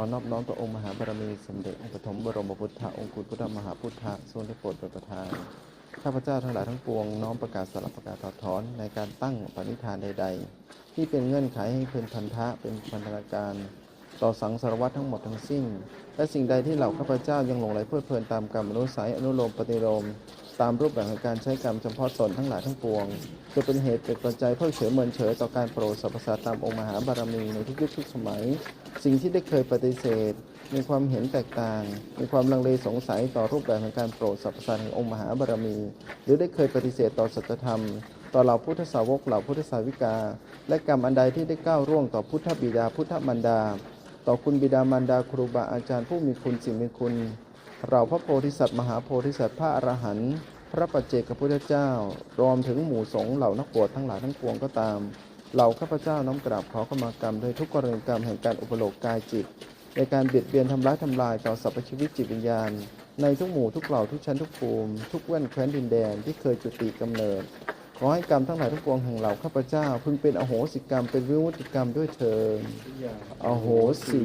อนอบน้อมต่อองค์มหาบารมีสมเด็จองค์ปฐมบรมพุทธองค์กุฎพุทธมหาพุทธทรงได้โปรดเป็นประธาน ข้าพเจ้าทั้งหลายทั้งปวงน้อมประกาศสลับประกาศถอดถอนในการตั้งปณิธานใด ๆ ที่เป็นเงื่อนไขให้เป็นพันธะเป็นพันธนาการ ต่อสังสารวัตทั้งหมดทั้งสิ้น และสิ่งใดที่เหล่าข้าพเจ้ายังหลงไหลเพลิดเพลินตามกรรมอนุสัยอนุโลมปฏิโลม ตามรูปแบบของการใช้กรรมเฉพาะตนทั้งหลายทั้งปวงจะเป็นเหตุเป็นปัจจัยเพิกเฉยเมินเฉยต่อการโปรดสรรพสัตว์ตามองค์มหาบารมีในทุกยุคทุกสมัย สิ่งที่ได้เคยปฏิเสธ มีความเห็นแตกต่าง มีความลังเลสงสัยต่อรูปแบบของการโปรดสรรพสัตว์แห่งองค์มหาบารมี หรือได้เคยปฏิเสธต่อสัจธรรม ต่อเหล่าพุทธสาวกเหล่าพุทธสาวิกา และกรรมอันใดที่ได้ก้าวร่วงต่อพุทธบิดาพุทธมารดา ต่อคุณบิดามารดาครูบาอาจารย์ผู้มีคุณสิ่งมีคุณ เราพระโพธิสัตว์มหาโพธิสัตว์พระอรหันต์พระปัจเจกพุทธเจ้า รวมถึงหมู่สงฆ์เหล่านักบวชทั้งหลายทั้งปวงก็ตามเหล่าข้าพเจ้าน้อมกราบขอขมากรรมโดยทุกกรณีกรรมแห่งการอุปโลกกายจิต ในการเบียดเบียนทำร้ายทำลายต่อสรรพชีวิตจิตวิญญาณ ในทุกหมู่ทุกเหล่าทุกชั้นทุกภูมิทุกแว่นแคว้นดินแดนที่เคยจุติกำเนิด ขอให้กรรมทั้งหลายทั้งปวงแห่งเหล่าข้าพเจ้า พึงเป็นอโหสิกรรมเป็นวิมุตติกรรมด้วยเถิดอโหสี